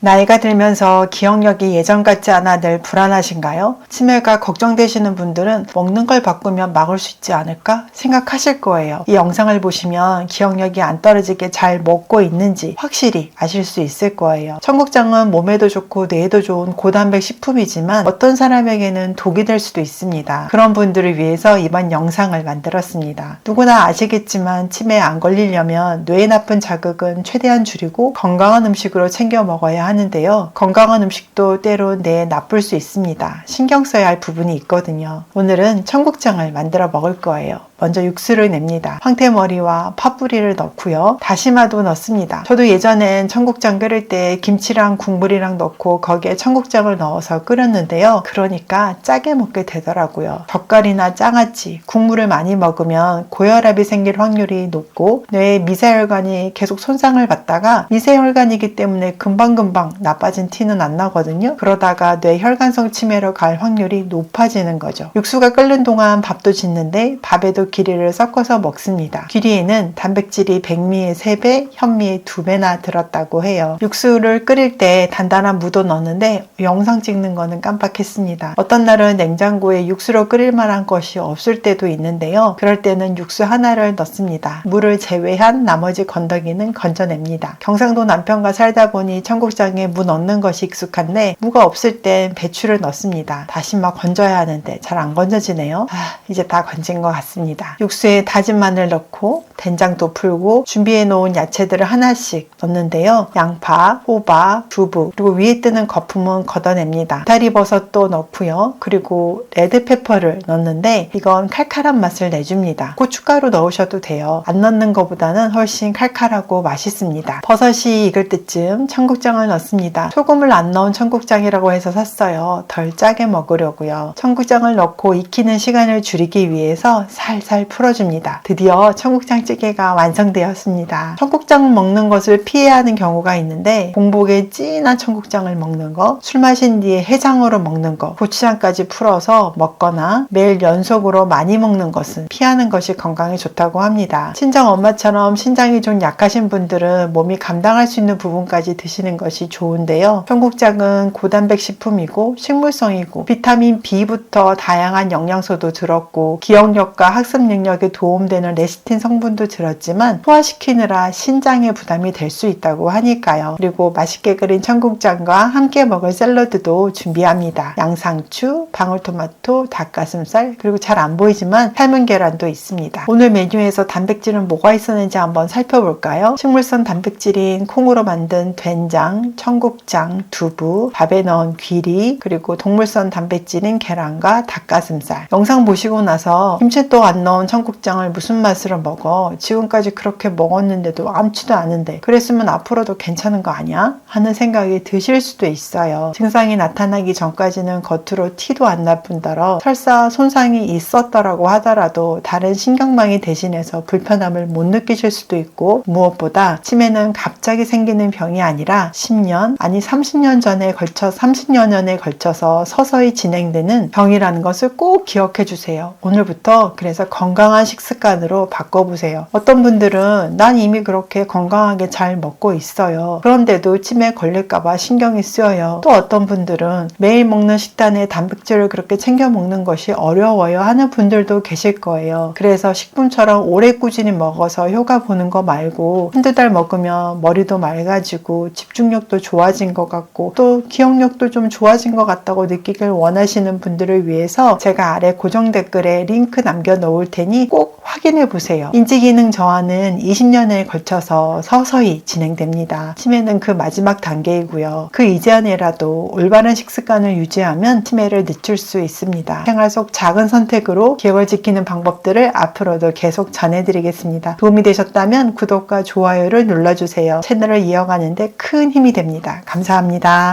나이가 들면서 기억력이 예전 같지 않아 늘 불안하신가요? 치매가 걱정되시는 분들은 먹는 걸 바꾸면 막을 수 있지 않을까 생각하실 거예요. 이 영상을 보시면 기억력이 안 떨어지게 잘 먹고 있는지 확실히 아실 수 있을 거예요. 청국장은 몸에도 좋고 뇌에도 좋은 고단백 식품이지만 어떤 사람에게는 독이 될 수도 있습니다. 그런 분들을 위해서 이번 영상을 만들었습니다. 누구나 아시겠지만 치매에 안 걸리려면 뇌에 나쁜 자극은 최대한 줄이고 건강한 음식으로 챙겨 먹어야 하는데요. 건강한 음식도 때로 뇌에 나쁠 수 있습니다. 신경 써야 할 부분이 있거든요. 오늘은 청국장을 만들어 먹을 거예요. 먼저 육수를 냅니다. 황태머리와 파뿌리를 넣고요. 다시마도 넣습니다. 저도 예전엔 청국장 끓일 때 김치랑 국물이랑 넣고 거기에 청국장을 넣어서 끓였는데요. 그러니까 짜게 먹게 되더라고요. 젓갈이나 장아찌, 국물을 많이 먹으면 고혈압이 생길 확률이 높고 뇌의 미세혈관이 계속 손상을 받다가 미세혈관이기 때문에 금방금방 나빠진 티는 안 나거든요. 그러다가 뇌 혈관성 치매로 갈 확률이 높아지는 거죠. 육수가 끓는 동안 밥도 짓는데 밥에도 기리를 섞어서 먹습니다. 기리에는 단백질이 백미의 3배, 현미의 2배나 들었다고 해요. 육수를 끓일 때 단단한 무도 넣는데 영상 찍는 거는 깜빡했습니다. 어떤 날은 냉장고에 육수로 끓일 만한 것이 없을 때도 있는데요. 그럴 때는 육수 하나를 넣습니다. 물을 제외한 나머지 건더기는 건져냅니다. 경상도 남편과 살다 보니 청국장 에 무 넣는 것이 익숙한데 무가 없을 땐 배추를 넣습니다. 다시마 건져야 하는데 잘 안 건져지네요. 아, 이제 다 건진 것 같습니다. 육수에 다진 마늘 넣고 된장도 풀고 준비해 놓은 야채들을 하나씩 넣는데요. 양파, 호박, 두부 그리고 위에 뜨는 거품은 걷어냅니다. 다리버섯도 넣고요. 그리고 레드페퍼를 넣는데 이건 칼칼한 맛을 내줍니다. 고춧가루 넣으셔도 돼요. 안 넣는 것보다는 훨씬 칼칼하고 맛있습니다. 버섯이 익을 때쯤 청국장을 넣 습니다. 소금을 안 넣은 청국장이라고 해서 샀어요. 덜 짜게 먹으려고요. 청국장을 넣고 익히는 시간을 줄이기 위해서 살살 풀어줍니다. 드디어 청국장 찌개가 완성되었습니다. 청국장을 먹는 것을 피해야 하는 경우가 있는데 공복에 진한 청국장을 먹는 거, 술 마신 뒤에 해장으로 먹는 거, 고추장까지 풀어서 먹거나 매일 연속으로 많이 먹는 것은 피하는 것이 건강에 좋다고 합니다. 친정 엄마처럼 신장이 좀 약하신 분들은 몸이 감당할 수 있는 부분까지 드시는 것이 좋은데요. 청국장은 고단백 식품이고 식물성이고 비타민 B부터 다양한 영양소도 들었고 기억력과 학습 능력에 도움되는 레시틴 성분도 들었지만 소화시키느라 신장에 부담이 될 수 있다고 하니까요. 그리고 맛있게 끓인 청국장과 함께 먹을 샐러드도 준비합니다. 양상추, 방울토마토, 닭가슴살 그리고 잘 안 보이지만 삶은 계란도 있습니다. 오늘 메뉴에서 단백질은 뭐가 있었는지 한번 살펴볼까요? 식물성 단백질인 콩으로 만든 된장, 청국장, 두부, 밥에 넣은 귀리 그리고 동물성 단백질인 계란과 닭가슴살. 영상 보시고 나서 김치도 안 넣은 청국장을 무슨 맛으로 먹어? 지금까지 그렇게 먹었는데도 암치도 않은데 그랬으면 앞으로도 괜찮은 거 아니야? 하는 생각이 드실 수도 있어요. 증상이 나타나기 전까지는 겉으로 티도 안 나뿐더러 설사 손상이 있었더라고 하더라도 다른 신경망이 대신해서 불편함을 못 느끼실 수도 있고 무엇보다 치매는 갑자기 생기는 병이 아니라 10년 아니 30년 전에 걸쳐 30여 년에 걸쳐서 서서히 진행되는 병이라는 것을 꼭 기억해 주세요. 오늘부터 그래서 건강한 식습관으로 바꿔보세요. 어떤 분들은 난 이미 그렇게 건강하게 잘 먹고 있어요. 그런데도 치매 걸릴까봐 신경이 쓰여요. 또 어떤 분들은 매일 먹는 식단에 단백질을 그렇게 챙겨 먹는 것이 어려워요 하는 분들도 계실 거예요. 그래서 식품처럼 오래 꾸준히 먹어서 효과 보는 거 말고 한두 달 먹으면 머리도 맑아지고 집중력도 좋아진 것 같고 또 기억력도 좀 좋아진 것 같다고 느끼길 원하시는 분들을 위해서 제가 아래 고정 댓글에 링크 남겨 놓을 테니 꼭 확인해 보세요. 인지기능 저하는 20년에 걸쳐서 서서히 진행됩니다. 치매는 그 마지막 단계이고요. 그 이전에라도 올바른 식습관을 유지하면 치매를 늦출 수 있습니다. 생활 속 작은 선택으로 기억을 지키는 방법들을 앞으로도 계속 전해드리겠습니다. 도움이 되셨다면 구독과 좋아요를 눌러주세요. 채널을 이어가는데 큰 힘이 됩니다. 감사합니다.